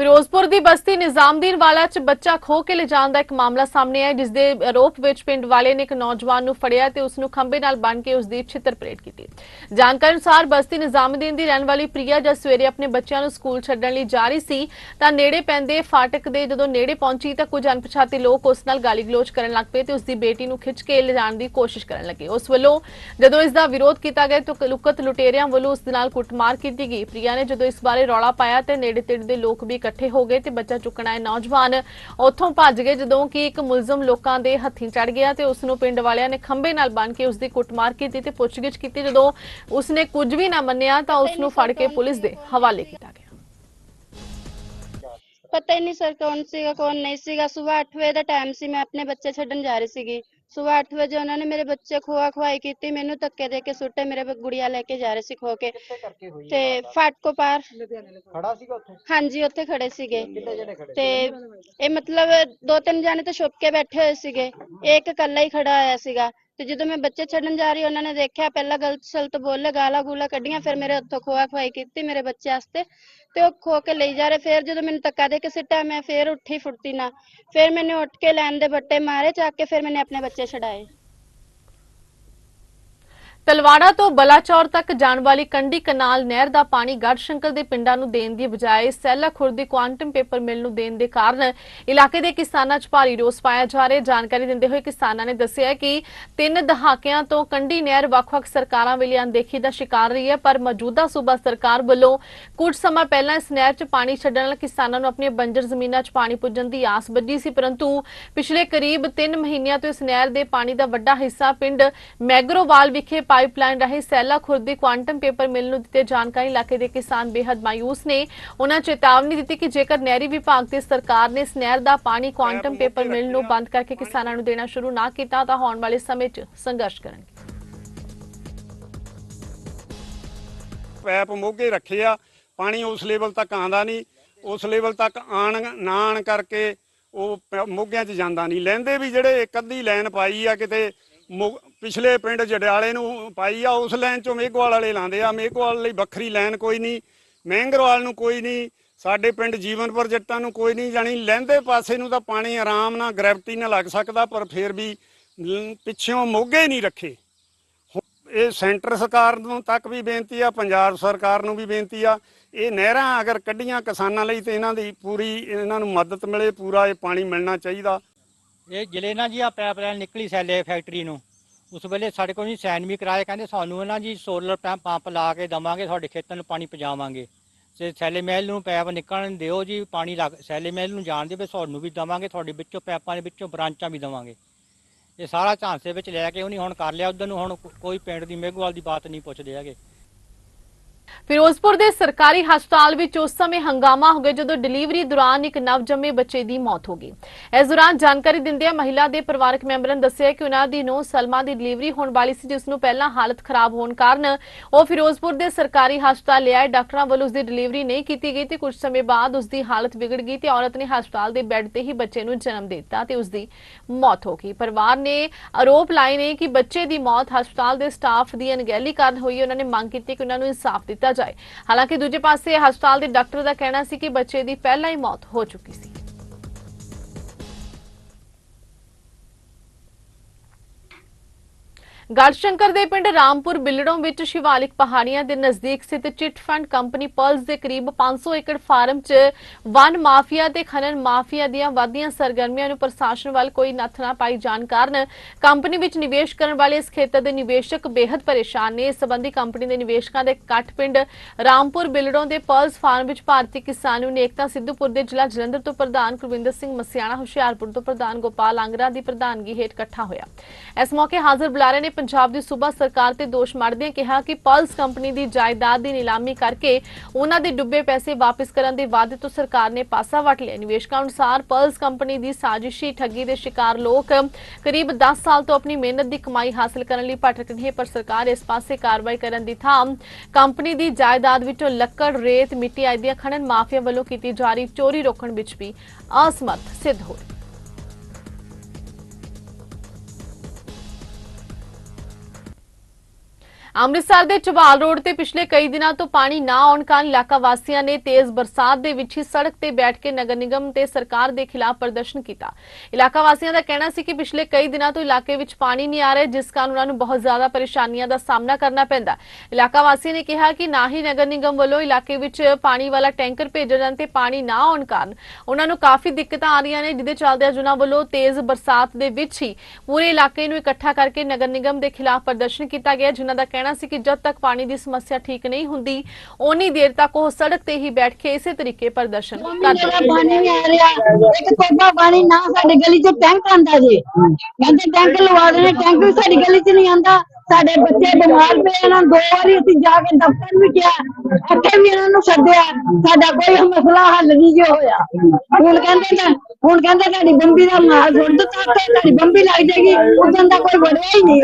ਫਿਰੋਜ਼ਪੁਰ ਦੀ ਬਸਤੀ ਨਿਜ਼ਾਮਦੀਨ ਵਾਲਾ ਚ ਬੱਚਾ ਖੋ ਕੇ ਲਿਜਾਣ ਦਾ ਇੱਕ ਮਾਮਲਾ ਸਾਹਮਣੇ ਆਇਆ ਜਿਸ ਦੇ ਆਰੋਪ ਵਿੱਚ ਪਿੰਡ ਵਾਲੇ ਨੇ ਇੱਕ ਨੌਜਵਾਨ ਨੂੰ ਫੜਿਆ ਤੇ ਉਸ ਨੂੰ ਖੰਭੇ ਨਾਲ ਬੰਨ੍ਹ ਕੇ ਉਸ ਦੀ ਛਿੱਤਰ ਕੀਤੀ। ਜਾਣਕਾਰੀ ਅਨੁਸਾਰ ਬਸਤੀ ਨਿਜ਼ਾਮਦੀਨ ਦੀ ਰਹਿਣ ਵਾਲੀ ਪ੍ਰਿਆ ਜਦ ਸਵੇਰੇ ਆਪਣੇ ਬੱਚਿਆਂ ਨੂੰ ਸਕੂਲ ਛੱਡਣ ਲਈ ਜਾ ਰਹੀ ਸੀ, ਤਾਂ ਨੇੜੇ ਪੈਂਦੇ ਫਾਟਕ ਦੇ ਜਦੋਂ ਨੇੜੇ ਪਹੁੰਚੀ ਤਾਂ ਕੁਝ ਅਣਪਛਾਤੇ ਲੋਕ ਉਸ ਨਾਲ ਗਾਲੀ ਗਲੋਚ ਕਰਨ ਲੱਗ ਪਏ ਤੇ ਉਸ ਦੀ ਬੇਟੀ ਨੂੰ ਖਿੱਚ ਕੇ ਲਿਜਾਣ ਦੀ ਕੋਸ਼ਿਸ਼ ਕਰਨ ਲੱਗੇ। ਉਸ ਵੱਲੋਂ ਜਦੋਂ ਇਸ ਦਾ ਵਿਰੋਧ ਕੀਤਾ ਗਿਆ, ਤਾਂ ਲੁਕਤ ਲੁਟੇਰਿਆਂ ਵੱਲੋਂ ਉਸ ਦੇ ਨਾਲ ਕੁੱਟਮਾਰ ਕੀਤੀ ਗਈ। ਪ੍ਰਿਆ ਨੇ ਜਦੋਂ ਇਸ ਬਾਰੇ ਰੌਲਾ ਪਾਇਆ, ਤੇ ਨੇੜੇ ਤੇੜੇ ਦੇ ਲੋਕ ਵੀ ਇਕੱਠੇ ਹੋ ਗਏ ਤੇ ਬੱਚਾ ਚੁੱਕਣ ਆਏ ਨੌਜਵਾਨ ਉੱਥੋਂ ਭੱਜ ਗਏ ਜਦੋਂ ਕਿ ਇੱਕ ਮੁਲਜ਼ਮ ਲੋਕਾਂ ਦੇ ਹੱਥੀਂ ਚੜ ਗਿਆ ਤੇ ਉਸ ਨੂੰ ਪਿੰਡ ਵਾਲਿਆਂ ਨੇ ਖੰਭੇ ਨਾਲ ਬੰਨ੍ਹ ਕੇ ਉਸ ਦੀ ਕੁੱਟਮਾਰ ਕੀਤੀ ਤੇ ਪੁੱਛਗਿੱਛ ਕੀਤੀ। ਜਦੋਂ ਉਸ ਨੇ ਕੁਝ ਵੀ ਨਾ ਮੰਨਿਆ ਤਾਂ ਉਸ ਨੂੰ ਫੜ ਕੇ ਪੁਲਿਸ ਦੇ ਹਵਾਲੇ ਕੀਤਾ ਗਿਆ। ਪਤਾ ਹੀ ਨਹੀਂ ਸਰ ਕੌਣ ਸੀਗਾ ਕੌਣ ਨਹੀਂ ਸੀਗਾ। ਸਵੇਰ 8 ਵਜੇ ਦਾ ਟਾਈਮ ਸੀ ਮੈਂ ਆਪਣੇ ਬੱਚੇ ਛੱਡਣ ਜਾ ਰਹੀ ਸੀਗੀ। ਸਵੇਰ 8 ਵਜੇ ਉਹਨਾਂ ਨੇ ਮੇਰੇ ਬੱਚੇ ਖੋਆ ਖਵਾਈ ਕੀਤੀ ਮੈਨੂੰ ਧੱਕੇ ਦੇ ਕੇ ਸੁੱਟੇ ਮੇਰੇ ਬ- ਗੁੜੀਆ ਲੈ ਕੇ ਜਾ ਰਹੇ ਸੀ ਖੋ ਕੇ। ਤੇ ਫਾਟਕੋ ਪਾਰ। ਖੜਾ ਸੀਗਾ ਉੱਥੇ? ਹਾਂਜੀ ਉੱਥੇ ਖੜੇ ਸੀਗੇ। ਕਿੰਨੇ ਜਣੇ ਖੜੇ ਤੇ ਇਹ ਮਤਲਬ ਦੋ ਤਿੰਨ ਜਾਣੇ ਤਾਂ ਛੁਪ ਕੇ ਬੈਠੇ ਹੋਏ ਸੀਗੇ। ਇਹ ਇੱਕ ਇਕੱਲਾ ਹੀ ਖੜਾ ਹੋਇਆ ਸੀਗਾ। ਤੇ ਜਦੋਂ ਮੈਂ ਬੱਚੇ ਛੱਡਣ ਜਾ ਰਹੀ, ਉਹਨਾਂ ਨੇ ਦੇਖਿਆ ਪਹਿਲਾਂ ਗਲਤ ਸਲਤ ਬੋਲੇ, ਗਾਲਾਂ ਗੂਲਾ ਕੱਢੀਆਂ, ਫਿਰ ਮੇਰੇ ਹੱਥੋਂ ਖੋਆ ਖਵਾਈ ਕੀਤੀ ਮੇਰੇ ਬੱਚੇ ਵਾਸਤੇ ਤੇ ਉਹ ਖੋ ਕੇ ਲਈ ਜਾ ਰਹੇ। ਫਿਰ ਜਦੋਂ ਮੈਨੂੰ ਧੱਕਾ ਦੇ ਕੇ ਸਿੱਟਾ ਮੈਂ ਫਿਰ ਉੱਠੀ ਫੁਰਤੀ ਨਾ ਫਿਰ ਮੈਨੂੰ ਉੱਠ ਕੇ ਲੈਣ ਦੇ ਬੱਟੇ ਮਾਰੇ, ਚੱਕ ਕੇ ਫਿਰ ਮੈਨੇ ਆਪਣੇ ਬੱਚੇ ਛਡਾਏ। ਤਲਵਾੜਾ ਤੋਂ ਬਲਾਚੌਰ ਤੱਕ ਜਾਣ ਵਾਲੀ ਕੰਡੀ ਕਨਾਲ ਨਹਿਰ ਦਾ ਪਾਣੀ ਗੜਸ਼ੰਕਰ ਦੇ ਪਿੰਡਾਂ ਨੂੰ ਦੇਣ ਦੀ ਬਜਾਏ Saila Khurd quantum paper mill ਨੂੰ ਦੇਣ ਦੇ ਕਾਰਨ ਇਲਾਕੇ ਦੇ ਕਿਸਾਨਾਂ 'ਚ ਭਾਰੀ ਰੋਸ ਪਾਇਆ ਜਾ ਰਿਹਾ। ਜਾਣਕਾਰੀ ਦਿੰਦੇ ਹੋਏ ਕਿਸਾਨਾਂ ਨੇ ਦੱਸਿਆ ਕਿ ਤਿੰਨ ਦਹਾਕਿਆਂ ਤੋਂ ਕੰਡੀ ਨਹਿਰ ਵੱਖ-ਵੱਖ ਸਰਕਾਰਾਂ ਵੇਲੇ ਅਣਦੇਖੀ ਦਾ ਸ਼ਿਕਾਰ ਰਹੀ ਹੈ, ਪਰ ਮੌਜੂਦਾ ਸੂਬਾ ਸਰਕਾਰ ਵੱਲੋਂ ਕੁਝ ਸਮਾਂ ਪਹਿਲਾਂ ਇਸ ਨਹਿਰ 'ਚ ਪਾਣੀ ਛੱਡਣ ਨਾਲ ਕਿਸਾਨਾਂ ਨੂੰ ਆਪਣੀਆਂ ਬੰਜਰ ਜ਼ਮੀਨਾਂ 'ਚ ਪਾਣੀ ਪੁੱਜਣ ਦੀ ਆਸ ਬੱਝੀ ਸੀ, ਪਰੰਤੂ ਪਿਛਲੇ ਕਰੀਬ 3 ਮਹੀਨਿਆਂ ਤੋਂ ਇਸ ਨਹਿਰ ਦੇ ਪਾਣੀ ਦਾ ਵੱਡਾ ਹਿੱਸਾ ਪਿੰਡ ਮੈਗਰੋਵਾਲ ਵਿਖੇ ਪਾਈਪਲਾਈਨ ਰਾਹੀਂ ਸੈਲਾ ਖੁਰਦ ਦੀ ਕੁਆਂਟਮ ਪੇਪਰ ਮਿਲ ਨੂੰ ਦਿੱਤੇ ਜਾਣਕਾਰੀ ਇਲਾਕੇ ਦੇ ਕਿਸਾਨ ਬੇहद ਮਾਯੂਸ ਨੇ। ਉਹਨਾਂ ਚੇਤਾਵਨੀ ਦਿੱਤੀ ਕਿ ਜੇਕਰ ਨਹਿਰੀ ਵਿਭਾਗ ਤੇ ਸਰਕਾਰ ਨੇ ਇਸ ਨਹਿਰ ਦਾ ਪਾਣੀ ਕੁਆਂਟਮ ਪੇਪਰ ਮਿਲ ਨੂੰ ਬੰਦ ਕਰਕੇ ਕਿਸਾਨਾਂ ਨੂੰ ਦੇਣਾ ਸ਼ੁਰੂ ਨਾ ਕੀਤਾ, ਤਾਂ ਆਉਣ ਵਾਲੇ ਸਮੇਂ 'ਚ ਸੰਘਰਸ਼ ਕਰਨਗੇ। ਪੈਪ ਮੋਗੇ ਰੱਖੇ ਆ, ਪਾਣੀ ਉਸ ਲੈਵਲ ਤੱਕ ਆਂਦਾ ਨਹੀਂ। ਉਸ ਲੈਵਲ ਤੱਕ ਆਣ ਨਾ ਆਣ ਕਰਕੇ ਉਹ ਮੋਗਿਆਂ 'ਚ ਜਾਂਦਾ ਨਹੀਂ। ਲੈਂਦੇ ਵੀ ਜਿਹੜੇ ਇੱਕ ਅੱਧੀ ਲਾਈਨ ਪਾਈ ਆ ਕਿਤੇ ਪਿਛਲੇ ਪਿੰਡ ਜੜਿਆਲੇ ਨੂੰ ਪਾਈ ਆ, ਉਸ ਲਾਈਨ 'ਚੋਂ ਮੇਘਵਾਲ ਵਾਲੇ ਲਾਉਂਦੇ ਆ। ਮੇਘਵਾਲ ਲਈ ਵੱਖਰੀ ਲਾਈਨ ਕੋਈ ਨਹੀਂ, ਮਹਿੰਗਰਵਾਲ ਨੂੰ ਕੋਈ ਨਹੀਂ, ਸਾਡੇ ਪਿੰਡ ਜੀਵਨਪੁਰ ਜੱਟਾਂ ਨੂੰ ਕੋਈ ਨਹੀਂ, ਜਾਣੀ ਲਹਿੰਦੇ ਪਾਸੇ ਨੂੰ ਤਾਂ ਪਾਣੀ ਆਰਾਮ ਨਾਲ, ਗ੍ਰੈਵਿਟੀ ਨਾਲ ਲੱਗ ਸਕਦਾ, ਪਰ ਫਿਰ ਵੀ ਪਿੱਛੋਂ ਮੋਗੇ ਨਹੀਂ ਰੱਖੇ। ਇਹ ਸੈਂਟਰ ਸਰਕਾਰ ਨੂੰ ਤੱਕ ਵੀ ਬੇਨਤੀ ਆ, ਪੰਜਾਬ ਸਰਕਾਰ ਨੂੰ ਵੀ ਬੇਨਤੀ ਆ, ਇਹ ਨਹਿਰਾਂ ਅਗਰ ਕੱਢੀਆਂ ਕਿਸਾਨਾਂ ਲਈ ਤੇ ਇਹਨਾਂ ਦੀ ਪੂਰੀ, ਇਹਨਾਂ ਨੂੰ ਮਦਦ ਮਿਲੇ, ਪੂਰਾ ਇਹ ਪਾਣੀ ਮਿਲਣਾ ਚਾਹੀਦਾ। ਇਹ ਜਿਲੇ ਨਾ ਜੀ ਆ ਪਾਈਪਲਾਈਨ ਨਿਕਲੀ ਸੈਲੇ ਫੈਕਟਰੀ ਨੂੰ। ਉਸ ਵੇਲੇ ਸਾਡੇ ਕੋਲ ਨਹੀਂ ਸਾਈਨ ਵੀ ਕਰਾਏ ਕਹਿੰਦੇ ਸਾਨੂੰ ਨਾ ਜੀ ਸੋਲਰ ਪੰਪ ਪੰਪ ਲਾ ਕੇ ਦਵਾਂਗੇ, ਤੁਹਾਡੇ ਖੇਤਾਂ ਨੂੰ ਪਾਣੀ ਪਹੁੰਚਾਵਾਂਗੇ। ਤੇ ਸੈਲੇ ਮਹਿਲ ਨੂੰ ਪੈਪ ਨਿਕਲਣ ਦਿਓ ਜੀ, ਪਾਣੀ ਲੱਗ ਸੈਲੇ ਮਹਿਲ ਨੂੰ ਜਾਣ ਦਿਓ ਵੀ ਤੁਹਾਨੂੰ ਵੀ ਦਵਾਂਗੇ, ਤੁਹਾਡੇ ਵਿੱਚੋਂ ਪੈਪਾਂ ਦੇ ਵਿੱਚੋਂ ਬ੍ਰਾਂਚਾਂ ਵੀ ਦਵਾਂਗੇ। ਇਹ ਸਾਰਾ ਝਾਂਸੇ ਵਿੱਚ ਲੈ ਕੇ ਉਹਨੇ ਹੁਣ ਕਰ ਲਿਆ, ਉਧਰ ਨੂੰ ਹੁਣ ਕੋਈ ਪਿੰਡ ਦੀ ਮੇਘਵਾਲ ਦੀ ਬਾਤ ਨਹੀਂ ਪੁੱਛਦੇ ਹੈਗੇ। ਫਿਰੋਜ਼ਪੁਰ ਦੇ ਸਰਕਾਰੀ ਹਸਪਤਾਲ ਵਿੱਚ ਉਸ ਸਮੇਂ ਹੰਗਾਮਾ ਹੋ ਗਿਆ ਜਦੋਂ ਡਿਲੀਵਰੀ ਦੌਰਾਨ ਇੱਕ ਨਵਜੰਮੇ ਬੱਚੇ ਦੀ ਮੌਤ ਹੋ ਗਈ। ਇਸ ਦੌਰਾਨ ਜਾਣਕਾਰੀ ਦਿੰਦਿਆਂ ਮਹਿਲਾ ਦੇ ਪਰਿਵਾਰਕ ਮੈਂਬਰਾਂ ਨੇ ਦੱਸਿਆ ਕਿ ਉਹਨਾਂ ਦੀ ਨੂੰਹ ਸਲਮਾ ਦੀ ਡਿਲੀਵਰੀ ਹੋਣ ਵਾਲੀ ਸੀ, ਜਿਸ ਨੂੰ ਪਹਿਲਾਂ ਹਾਲਤ ਖਰਾਬ ਹੋਣ ਕਾਰਨ ਉਹ ਫਿਰੋਜ਼ਪੁਰ ਦੇ ਸਰਕਾਰੀ ਹਸਪਤਾਲ ਲਿਆਏ। ਡਾਕਟਰਾਂ ਵੱਲੋਂ ਉਸ ਦੀ ਡਿਲੀਵਰੀ ਨਹੀਂ ਕੀਤੀ ਗਈ ਤੇ ਕੁਝ ਸਮੇਂ ਬਾਅਦ ਉਸ ਦੀ ਹਾਲਤ ਵਿਗੜ ਗਈ ਤੇ ਔਰਤ ਨੇ ਹਸਪਤਾਲ ਦੇ ਬੈੱਡ ਤੇ ਹੀ ਬੱਚੇ ਨੂੰ ਜਨਮ ਦਿੱਤਾ ਤੇ ਉਸ ਦੀ ਮੌਤ ਹੋ ਗਈ। ਪਰਿਵਾਰ ਨੇ ਆਰੋਪ ਲਾਏ ਨੇ ਕਿ ਬੱਚੇ ਦੀ ਮੌਤ ਹਸਪਤਾਲ ਦੇ ਸਟਾਫ ਦੀ ਅਣਗਹਿਲੀ ਕਾਰਨ ਹੋਈ। ਉਹਨਾਂ ਨੇ ਮੰਗ ਕੀਤੀ ਕਿ ਉਹਨਾਂ ਨੂੰ ਇਨਸਾਫ ਦਿੱਤਾ ਕੀਤਾ ਜਾਏ। ਹਾਲਾਂਕਿ ਦੂਜੇ ਪਾਸੇ ਹਸਪਤਾਲ ਦੇ ਡਾਕਟਰ ਦਾ ਕਹਿਣਾ ਸੀ ਕਿ ਬੱਚੇ ਦੀ ਪਹਿਲਾਂ ਹੀ ਮੌਤ ਹੋ ਚੁੱਕੀ ਸੀ। ਗੜਸ਼ੰਕਰ ਦੇ ਪਿੰਡ ਰਾਮਪੁਰ ਬਿਲੜੋਂ ਵਿੱਚ ਸ਼ਿਵਾਲਿਕ ਪਹਾੜੀਆਂ ਦੇ ਨਜ਼ਦੀਕ ਸਥਿਤ ਚਿਟ ਫੰਡ ਕੰਪਨੀ ਪਰਲਸ ਦੇ ਕਰੀਬ 500 ਏਕੜ ਫਾਰਮ 'ਚ ਵਨ ਮਾਫੀਆ ਤੇ ਖਨਨ ਮਾਫੀਆ ਦੀਆਂ ਵਾਧੀਆਂ ਸਰਗਰਮੀਆਂ ਨੂੰ ਪ੍ਰਸ਼ਾਸਨ ਵੱਲ ਕੋਈ ਨੱਥ ਨਾ ਪਾਈ ਜਾਣ ਕਾਰਨ ਕੰਪਨੀ ਵਿੱਚ ਨਿਵੇਸ਼ ਕਰਨ ਵਾਲੇ ਇਸ ਖੇਤਰ ਦੇ ਨਿਵੇਸ਼ਕ ਬੇहद ਪਰੇਸ਼ਾਨ ਨੇ। ਇਸ ਸੰਬੰਧੀ ਕੰਪਨੀ ਦੇ ਨਿਵੇਸ਼ਕਾਂ ਦੇ ਇਕੱਠ ਪਿੰਡ ਰਾਮਪੁਰ ਬਿਲੜੋਂ ਦੇ ਪਰਲਸ ਫਾਰਮ ਵਿੱਚ ਭਾਰਤੀ ਕਿਸਾਨ ਯੂਨੀਅਨ ਏਕਤਾ ਸਿੱਧੂਪੁਰ ਦੇ ਜ਼ਿਲ੍ਹਾ ਜਲੰਧਰ ਤੋਂ ਪ੍ਰਧਾਨ ਕੁਲਵਿੰਦਰ ਸਿੰਘ ਮਸਿਆਣਾ, ਹੁਸ਼ਿਆਰਪੁਰ ਤੋਂ ਪ੍ਰਧਾਨ ਗੋਪਾਲ ਆਂਗਰਾ ਦੀ ਪ੍ਰਧਾਨਗੀ ਹੇਠ ਇਕੱਠਾ ਹੋਇਆ। ਇਸ ਮੌਕੇ ਹਾਜ਼ਰ ਬੁਲਾਰੇ ਨੇ ਪੰਜਾਬ ਦੀ ਸੂਬਾ ਸਰਕਾਰ ਤੇ ਦੋਸ਼ ਮਾਰਦਿਆਂ ਕਿਹਾ ਕਿ ਪਲਸ ਕੰਪਨੀ ਦੀ ਜਾਇਦਾਦ ਦੀ ਨਿਲਾਮੀ ਕਰਕੇ ਉਹਨਾਂ ਦੇ ਡੁੱਬੇ ਪੈਸੇ ਵਾਪਸ ਕਰਨ ਦੇ ਵਾਅਦੇ ਤੋਂ ਸਰਕਾਰ ਨੇ ਪਾਸਾ ਵਟ ਲਿਆ। ਨਿਵੇਸ਼ਕਾਂ ਅਨੁਸਾਰ ਪਲਸ ਕੰਪਨੀ ਦੀ ਸਾਜ਼ਿਸ਼ੀ, ਠੱਗੀ ਦੇ ਸ਼ਿਕਾਰ ਲੋਕ ਕਰੀਬ 10 ਸਾਲ ਤੋਂ ਆਪਣੀ ਮਿਹਨਤ ਦੀ ਕਮਾਈ ਹਾਸਲ ਕਰਨ ਲਈ ਭਟਕ ਰਹੇ ਪਰ ਸਰਕਾਰ ਇਸ ਪਾਸੇ ਕਾਰਵਾਈ ਕਰਨ ਦੀ ਥਾਂ ਕੰਪਨੀ ਦੀ ਜਾਇਦਾਦ ਵਿੱਚੋਂ ਲੱਕੜ, ਰੇਤ, ਮਿੱਟੀ ਆਦਿ ਦੀਆਂ ਖਣਨ ਮਾਫੀਆ ਵੱਲੋਂ ਕੀਤੀ ਜਾ ਰਹੀ ਚੋਰੀ ਰੋਕਣ ਵਿੱਚ ਵੀ ਅਸਮਰਥ ਸਿੱਧ ਹੋਈ ਅੰਮ੍ਰਿਤਸਰ ਦੇ ਚਵਾਲ ਰੋਡ ਤੇ ਪਿਛਲੇ ਕਈ ਦਿਨਾਂ ਤੋਂ ਪਾਣੀ ਨਾ ਆਉਣ ਕਾਰਨ ਇਲਾਕਾ ਵਾਸੀਆਂ ਨੇ ਤੇਜ਼ ਬਰਸਾਤ ਦੇ ਵਿੱਚ ਹੀ ਸੜਕ ਤੇ ਬੈਠ ਕੇ ਨਗਰ ਨਿਗਮ ਤੇ ਸਰਕਾਰ ਦੇ ਖਿਲਾਫ ਪ੍ਰਦਰਸ਼ਨ ਕੀਤਾ। ਇਲਾਕਾ ਵਾਸੀਆਂ ਦਾ ਕਹਿਣਾ ਸੀ ਕਿ ਪਿਛਲੇ ਕਈ ਦਿਨਾਂ ਤੋਂ ਇਲਾਕੇ ਵਿੱਚ ਪਾਣੀ ਨਹੀਂ ਆ ਰਿਹਾ, ਜਿਸ ਕਾਰਨ ਉਹਨਾਂ ਨੂੰ ਬਹੁਤ ਜ਼ਿਆਦਾ ਪਰੇਸ਼ਾਨੀਆਂ ਦਾ ਸਾਹਮਣਾ ਕਰਨਾ ਪੈਂਦਾ। ਇਲਾਕਾ ਵਾਸੀਆਂ ਨੇ ਕਿਹਾ ਕਿ ਨਾ ਹੀ ਨਗਰ ਨਿਗਮ ਵੱਲੋਂ ਇਲਾਕੇ ਵਿੱਚ ਪਾਣੀ ਵਾਲਾ ਟੈਂਕਰ ਭੇਜੇ ਜਾਣ ਤੇ ਪਾਣੀ ਨਾ ਆਉਣ ਕਾਰਨ ਉਹਨਾਂ ਨੂੰ ਕਾਫੀ ਦਿੱਕਤਾਂ ਆ ਰਹੀਆਂ ਨੇ, ਜਿਹਦੇ ਚੱਲਦੇ ਉਹਨਾਂ ਵੱਲੋਂ ਤੇਜ਼ ਬਰਸਾਤ ਦੇ ਵਿੱਚ ਹੀ ਪੂਰੇ ਇਲਾਕੇ ਨੂੰ ਇਕੱਠਾ ਕਰਕੇ ਨਗਰ ਨਿਗਮ ਦੇ ਖਿਲਾਫ ਪ੍ਰਦਰਸ਼ਨ ਕੀਤਾ ਗਿਆ, ਜਿਨ੍ਹਾਂ ਦਾ ਕਹਿਣਾ ਸੀ ਕਿ ਜਦ ਤੱਕ ਪਾਣੀ ਦੀ ਸਮੱਸਿਆ ਠੀਕ ਨਹੀਂ ਹੁੰਦੀ ਓਨੀ ਦੇਰ ਤੱਕ ਉਹ ਸੜਕ ਤੇ ਹੀ ਬੈਠ ਕੇ ਇਸੇ ਤਰੀਕੇ ਪ੍ਰਦਰਸ਼ਨ ਕਰਦੇ ਮੇਰਾ ਪਾਣੀ ਨਹੀਂ ਆ ਰਿਹਾ। ਇੱਕ ਕੋਬਾ ਪਾਣੀ ਨਾ ਸਾਡੀ ਗਲੀ 'ਚ ਟੈਂਕ ਆਂਦਾ ਜੀ। ਕਹਿੰਦੇ ਟੈਂਕ ਲਵਾ ਦੇਣੇ ਟੈਂਕ ਵੀ ਸਾਡੀ ਗਲੀ 'ਚ ਨਹੀਂ ਆਂਦਾ ਸਾਡੇ ਬੱਚੇ ਬਿਮਾਰ ਪਏ ਇਹਨਾਂ ਦੋ ਵਾਰੀ ਅਸੀਂ ਜਾ ਕੇ ਦਫ਼ਤਰ ਵੀ ਗਿਆ ਉੱਥੇ ਵੀ ਇਹਨਾਂ ਨੂੰ ਸੱਦਿਆ ਸਾਡਾ ਕੋਈ ਮਸਲਾ ਹੱਲ ਨਹੀਂ ਜੋ ਹੋਇਆ। ਹੁਣ ਕਹਿੰਦੇ ਨਾ ਹੁਣ ਕਹਿੰਦੇ ਤੁਹਾਡੀ ਬੰਬੀ ਦਾ ਮਾਲ ਸੁੱਟ ਦਿੱਤਾ ਤੇ ਤੁਹਾਡੀ ਬੰਬੀ ਲੱਗ ਜਾਏਗੀ ਉਦੋਂ ਦਾ ਕੋਈ ਵੜਿਆ ਹੀ ਨਹੀਂ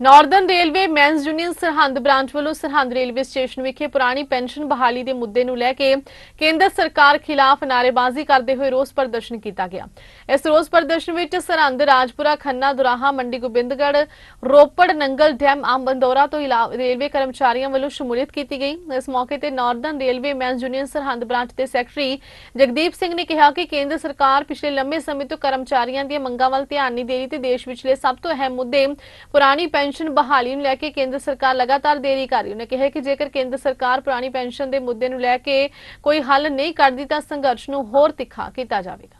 northern railway men's union Sirhind branch ਵੱਲੋਂ ਸਰਹੰਦ ਰੇਲਵੇ ਸਟੇਸ਼ਨ ਵਿਖੇ ਪੁਰਾਣੀ ਪੈਨਸ਼ਨ ਬਹਾਲੀ ਦੇ ਮੁੱਦੇ ਨੂੰ ਲੈ ਕੇ ਕੇਂਦਰ ਸਰਕਾਰ ਖਿਲਾਫ ਨਾਅਰੇਬਾਜ਼ੀ ਕਰਦੇ ਹੋਏ ਰੋਸ ਪ੍ਰਦਰਸ਼ਨ ਕੀਤਾ ਗਿਆ। ਇਸ ਰੋਸ ਪ੍ਰਦਰਸ਼ਨ ਵਿੱਚ ਸਰਹੰਦ, ਰਾਜਪੁਰਾ, ਖੰਨਾ, ਦੁਰਾਹਾ, ਮੰਡੀ ਗੋਬਿੰਦਗੜ ਰੋਪੜ, ਨੰਗਲ, ਡੈਮ ਆਮਬੰਦੌਰਾ ਤੋਂ ਇਲਾਵਾ ਰੇਲਵੇ ਕਰਮਚਾਰੀਆਂ ਵੱਲੋਂ ਸ਼ਮੂਲੀਅਤ ਕੀਤੀ ਗਈ। ਇਸ ਮੌਕੇ ਤੇ northern railway men's union Sirhind branch ਦੇ ਸੈਕਟਰੀ ਜਗਦੀਪ ਸਿੰਘ ਨੇ ਕਿਹਾ ਕਿ ਕੇਂਦਰ ਸਰਕਾਰ ਪਿਛਲੇ ਲੰਮੇ ਸਮੇਂ ਤੋਂ ਕਰਮਚਾਰੀਆਂ ਦੀਆਂ ਮੰਗਾਂ ਵੱਲ ਧਿਆਨ ਨਹੀਂ ਦੇ ਰਹੀ ਤੇ ਦੇਸ਼ ਵਿਚਲੇ ਸਭ ਤੋਂ ਅਹਿਮ ਮੁੱਦੇ ਪੁਰਾਣੀ ਪੈਨਸ਼ਨ ਬਹਾਲੀ ਨੂੰ ਲੈ ਕੇ ਕੇਂਦਰ ਸਰਕਾਰ ਲਗਾਤਾਰ ਦੇਰੀ ਕਰ ਰਹੀ ਹੈ। ਕਿਹਾ ਕਿ ਜੇਕਰ ਕੇਂਦਰ ਸਰਕਾਰ ਪੁਰਾਣੀ ਪੈਨਸ਼ਨ ਦੇ ਮੁੱਦੇ ਨੂੰ ਲੈ ਕੇ ਕੋਈ ਹੱਲ ਨਹੀਂ ਕਰਦੀ ਤਾਂ ਸੰਘਰਸ਼ ਨੂੰ ਹੋਰ ਤਿੱਖਾ ਕੀਤਾ ਜਾਵੇਗਾ।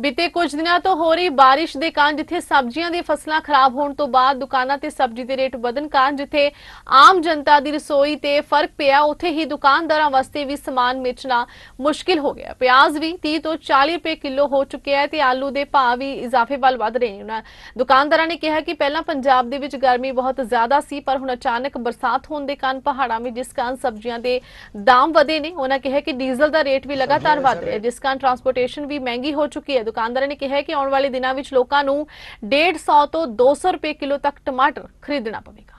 ਬੀਤੇ ਕੁਝ ਦਿਨਾਂ ਤੋਂ ਹੋ ਰਹੀ ਬਾਰਿਸ਼ ਦੇ ਕਾਰਨ ਜਿੱਥੇ ਸਬਜ਼ੀਆਂ ਦੀ ਫਸਲਾਂ ਖਰਾਬ ਹੋਣ ਤੋਂ ਬਾਅਦ ਦੁਕਾਨਾਂ ਤੇ ਸਬਜ਼ੀ ਦੇ ਰੇਟ ਵਧਣ ਕਾਰਨ ਜਿੱਥੇ ਆਮ ਜਨਤਾ ਦੀ ਰਸੋਈ ਤੇ ਫ਼ਰਕ ਪਿਆ ਉੱਥੇ ਹੀ ਦੁਕਾਨਦਾਰਾਂ ਵਾਸਤੇ ਵੀ ਸਮਾਨ ਵੇਚਣਾ ਮੁਸ਼ਕਿਲ ਹੋ ਗਿਆ। ਪਿਆਜ਼ ਵੀ 30 ਤੋਂ 40 ਰੁਪਏ ਕਿਲੋ ਹੋ ਚੁੱਕਿਆ ਹੈ ਤੇ ਆਲੂ ਦੇ ਭਾਅ ਵੀ ਇਜ਼ਾਫੇ ਵੱਲ ਵਧ ਰਹੇ ਨੇ। ਉਹਨਾਂ ਦੁਕਾਨਦਾਰਾਂ ਨੇ ਕਿਹਾ ਕਿ ਪਹਿਲਾਂ ਪੰਜਾਬ ਦੇ ਵਿੱਚ ਗਰਮੀ ਬਹੁਤ ਜ਼ਿਆਦਾ ਸੀ ਪਰ ਹੁਣ ਅਚਾਨਕ ਬਰਸਾਤ ਹੋਣ ਦੇ ਕਾਰਨ ਪਹਾੜਾਂ ਵਿੱਚ ਜਿਸ ਕਾਰਨ ਸਬਜ਼ੀਆਂ ਦੇ ਦਾਮ ਵਧੇ ਨੇ ਉਹਨਾਂ ਕਿਹਾ ਕਿ ਡੀਜ਼ਲ ਦਾ ਰੇਟ ਵੀ ਲਗਾਤਾਰ ਵਧ ਰਿਹਾ ਹੈ ਜਿਸ ਕਾਰਨ ਟਰਾਂਸਪੋਰਟੇਸ਼ਨ ਵੀ ਮਹਿੰਗੀ ਹੋ ਚੁੱਕੀ ਹੈ। ਦੁਕਾਨਦਾਰਾਂ ਨੇ ਕਿਹਾ ਕਿ ਆਉਣ ਵਾਲੇ ਦਿਨਾਂ ਵਿੱਚ ਲੋਕਾਂ ਨੂੰ 150 ਤੋਂ 200 ਰੁਪਏ ਕਿਲੋ ਤੱਕ ਟਮਾਟਰ ਖਰੀਦਣਾ ਪਵੇਗਾ।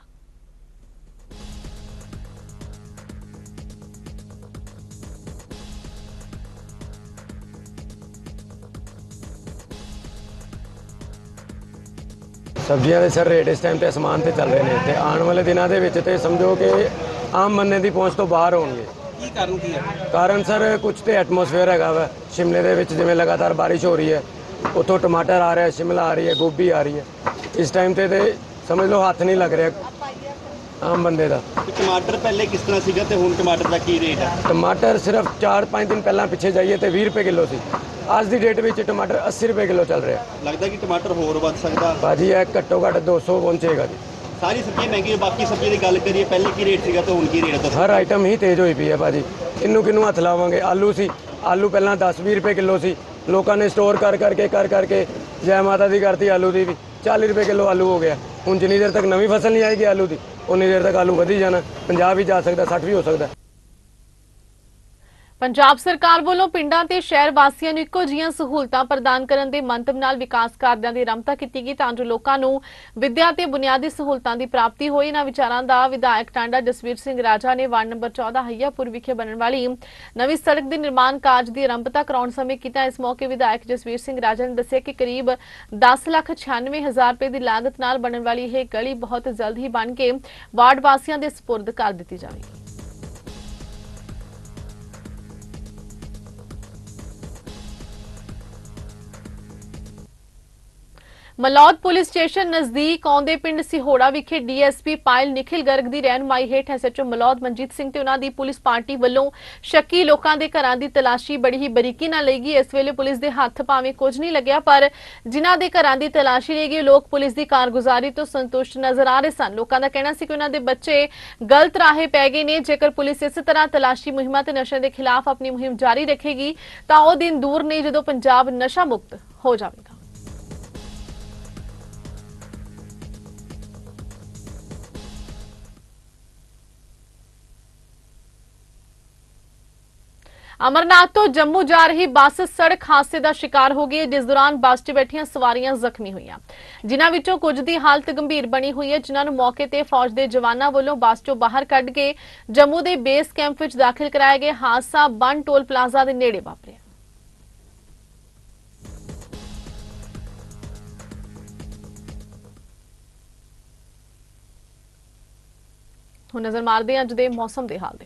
ਸਬਜ਼ੀਆਂ ਦੇ ਸਰ ਰੇਟ ਇਸ ਟਾਈਮ ਤੇ ਅਸਮਾਨ ਤੇ ਚੱਲ ਰਹੇ ਨੇ ਤੇ ਆਉਣ ਵਾਲੇ ਦਿਨਾਂ ਦੇ ਵਿੱਚ ਤੇ ਸਮਝੋ ਕਿ ਆਮ ਮੰਨੇ ਦੀ ਪਹੁੰਚ ਤੋਂ ਬਾਹਰ ਹੋਣਗੇ। ਕਾਰਨ ਕੀ ਹੈ? ਕਾਰਨ ਸਰ ਕੁਝ ਤੇ ਐਟਮੋਸਫੇਅਰ ਹੈਗਾ ਵਾ। ਸ਼ਿਮਲੇ ਦੇ ਵਿੱਚ ਜਿਵੇਂ ਲਗਾਤਾਰ ਬਾਰਿਸ਼ ਹੋ ਰਹੀ ਹੈ ਉੱਥੋਂ ਟਮਾਟਰ ਆ ਰਿਹਾ ਸ਼ਿਮਲਾ ਆ ਰਹੀ ਹੈ ਗੋਭੀ ਆ ਰਹੀ ਹੈ। ਇਸ ਟਾਈਮ ਤੇ ਤੇ ਸਮਝ ਲਓ ਹੱਥ ਨਹੀਂ ਲੱਗ ਰਿਹਾ ਆਮ ਬੰਦੇ ਦਾ। ਤੇ ਟਮਾਟਰ ਪਹਿਲੇ ਕਿਸ ਤਰ੍ਹਾਂ ਸੀਗਾ ਤੇ ਹੁਣ ਟਮਾਟਰ ਦਾ ਕੀ ਰੇਟ ਹੈ? ਟਮਾਟਰ ਸਿਰਫ 4-5 ਦਿਨ ਪਹਿਲਾਂ ਪਿੱਛੇ ਜਾਈਏ ਤੇ 20 ਰੁਪਏ ਕਿਲੋ ਸੀ। ਅੱਜ ਦੀ ਡੇਟ ਵਿੱਚ ਟਮਾਟਰ 80 ਰੁਪਏ ਕਿਲੋ ਚੱਲ ਰਿਹਾ। ਲੱਗਦਾ ਕਿ ਟਮਾਟਰ ਹੋਰ ਵੱਧ ਸਕਦਾ। ਬਾਜੀ ਇਹ ਘੱਟੋ ਘੱਟ 200 ਪਹੁੰਚੇਗਾ ਜੀ। ਸਾਰੀ ਸਬਜ਼ੀਆਂ ਮਹਿੰਗੀਆਂ ਬਾਕੀ ਸਬਜ਼ੀਆਂ ਦੀ ਗੱਲ ਕਰੀਏ, ਪਹਿਲੇ ਕੀ ਰੇਟ ਸੀਗਾ ਤੇ ਹੁਣ ਕੀ ਰੇਟ ਹੈ ਹਰ ਆਈਟਮ ਹੀ ਤੇਜ਼ ਹੋਈ ਪਈ ਹੈ ਬਾਜੀ ਕਿੰਨੂੰ ਕਿੰਨੂੰ ਹੱਥ ਲਾਵਾਂਗੇ? ਆਲੂ ਸੀ। ਆਲੂ ਪਹਿਲਾਂ 10-20 ਰੁਪਏ ਕਿਲੋ ਸੀ। ਲੋਕਾਂ ਨੇ ਸਟੋਰ ਕਰ ਕਰਕੇ ਕਰ ਕਰਕੇ ਜੈ ਮਾਤਾ ਦੀ ਕਰਤੀ ਆਲੂ ਦੀ ਵੀ। 40 ਰੁਪਏ ਕਿਲੋ ਆਲੂ ਹੋ ਗਿਆ। ਹੁਣ ਜਿੰਨੀ ਦੇਰ ਤੱਕ ਨਵੀਂ ਫਸਲ ਨਹੀਂ ਆਏਗੀ ਆਲੂ ਦੀ ਉਨੀ ਦੇਰ ਤੱਕ ਆਲੂ ਵਧੀ ਜਾਣਾ। 50 ਵੀ ਜਾ ਸਕਦਾ 60 ਵੀ ਹੋ ਸਕਦਾ। ਪੰਜਾਬ ਸਰਕਾਰ ਵੱਲੋਂ ਪਿੰਡਾਂ ਤੇ ਸ਼ਹਿਰ ਵਾਸੀਆਂ ਨੂੰ ਇੱਕੋ ਜਿਹੀਆਂ ਸਹੂਲਤਾਂ ਪ੍ਰਦਾਨ ਕਰਨ ਦੇ ਮੰਤਵ ਨਾਲ ਵਿਕਾਸ ਕਾਰਜਾਂ ਦੀ ਆਰੰਭਤਾ ਕੀਤੀ ਗਈ ਤਾਂ ਜੋ ਲੋਕਾਂ ਨੂੰ ਵਿੱਦਿਆ ਤੇ ਬੁਨਿਆਦੀ ਸਹੂਲਤਾਂ ਦੀ ਪ੍ਰਾਪਤੀ ਹੋਏ। ਇਹਨਾਂ ਵਿਚਾਰਾਂ ਦਾ ਵਿਧਾਇਕ ਟਾਂਡਾ ਜਸਵੀਰ ਸਿੰਘ ਰਾਜਾ ਨੇ ਵਾਰਡ ਨੰਬਰ 14 ਹਈਆਪੁਰ ਵਿਖੇ ਬਣਨ ਵਾਲੀ ਨਵੀਂ ਸੜਕ ਦੇ ਨਿਰਮਾਣ ਕਾਰਜ ਦੀ ਆਰੰਭਤਾ ਕਰਾਉਣ ਸਮੇਂ ਕੀਤਾ। ਇਸ ਮੌਕੇ ਵਿਧਾਇਕ ਜਸਵੀਰ ਸਿੰਘ ਰਾਜਾ ਨੇ ਦੱਸਿਆ ਕਿ ਕਰੀਬ 10 ਲੱਖ 96 ਹਜ਼ਾਰ ਰੁਪਏ ਦੀ ਲਾਗਤ ਨਾਲ ਬਣਨ ਵਾਲੀ ਇਹ ਗਲੀ ਬਹੁਤ ਜਲਦ ਹੀ ਬਣ ਕੇ ਵਾਰਡ ਵਾਸੀਆਂ ਦੇ ਸਪੁਰਦ ਕਰ ਦਿੱਤੀ ਜਾਵੇਗੀ। ਮਲੌਦ ਪੁਲਿਸ ਸਟੇਸ਼ਨ ਨਜ਼ਦੀਕ ਆਉਂਦੇ ਪਿੰਡ ਸਿਹੋੜਾ ਵਿਖੇ ਡੀਐਸਪੀ ਪਾਇਲ ਨਿਖਿਲ ਗਰਗ ਦੀ ਰਹਿਨਮਾਈ ਹੇਠ ਐਸਐਚਓ ਮਲੌਦ ਮਨਜੀਤ ਸਿੰਘ ਤੇ ਉਹਨਾਂ ਦੀ ਪੁਲਿਸ ਪਾਰਟੀ ਵੱਲੋਂ ਸ਼ੱਕੀ ਲੋਕਾਂ ਦੇ ਘਰਾਂ ਦੀ ਤਲਾਸ਼ੀ ਬੜੀ ਹੀ ਬਰੀਕੀ ਨਾਲ ਲਈ ਗਈ। ਇਸ ਵੇਲੇ ਪੁਲਿਸ ਦੇ ਹੱਥ ਭਾਵੇਂ ਕੁਝ ਨਹੀਂ ਲੱਗਿਆ, ਪਰ ਜਿਨ੍ਹਾਂ ਦੇ ਘਰਾਂ ਦੀ ਤਲਾਸ਼ੀ ਲਈ ਗਈ, ਲੋਕ ਪੁਲਿਸ ਦੀ ਕਾਰਗੁਜ਼ਾਰੀ ਤੋਂ ਸੰਤੁਸ਼ਟ ਨਜ਼ਰ ਆ ਰਹੇ ਸਨ। ਲੋਕਾਂ ਦਾ ਕਹਿਣਾ ਸੀ ਕਿ ਉਹਨਾਂ ਦੇ ਬੱਚੇ ਗਲਤ ਰਾਹੇ ਪੈ ਗਏ ਨੇ। ਜੇਕਰ ਪੁਲਿਸ ਇਸ ਤਰ੍ਹਾਂ ਤਲਾਸ਼ੀ ਮੁਹਿੰਮਾਂ ਤੇ ਨਸ਼ੇ ਦੇ ਖਿਲਾਫ ਆਪਣੀ ਮੁਹਿੰਮ ਜਾਰੀ ਰੱਖੇਗੀ, ਤਾਂ ਉਹ ਦਿਨ ਦੂਰ ਨਹੀਂ ਜਦੋਂ ਪੰਜਾਬ ਨਸ਼ਾ ਮੁਕਤ ਹੋ ਜਾਵੇਗਾ। ਅਮਰਨਾਥ ਤੋਂ ਜੰਮੂ ਜਾ ਰਹੀ ਬੱਸ ਸੜਕ ਹਾਦਸੇ ਦਾ ਸ਼ਿਕਾਰ ਹੋ ਗਈ, ਜਿਸ ਦੌਰਾਨ ਬੱਸ 'ਚ ਬੈਠੀਆਂ ਸਵਾਰੀਆਂ ਜ਼ਖਮੀ ਹੋਈਆਂ। ਜਿਨ੍ਹਾਂ ਵਿੱਚੋਂ ਕੁਝ ਦੀ ਹਾਲਤ ਗੰਭੀਰ ਬਣੀ ਹੋਈ ਹੈ, ਜਿਨ੍ਹਾਂ ਨੂੰ ਮੌਕੇ ਤੇ ਫੌਜ ਦੇ ਜਵਾਨਾਂ ਵੱਲੋਂ ਬੱਸ 'ਚੋਂ ਬਾਹਰ ਕੱਢ ਕੇ ਜੰਮੂ ਦੇ ਬੇਸ ਕੈਂਪ ਵਿੱਚ ਦਾਖਲ ਕਰਾਇਆ ਗਿਆ। ਹਾਦਸਾ ਬਨ ਟੋਲ ਪਲਾਜ਼ਾ ਦੇ ਨੇੜੇ ਵਾਪਰਿਆ। ਹੁਣ ਨਜ਼ਰ ਮਾਰਦੇ ਹਾਂ ਅੱਜ ਦੇ ਮੌਸਮ ਦੇ ਹਾਲ ਦੇ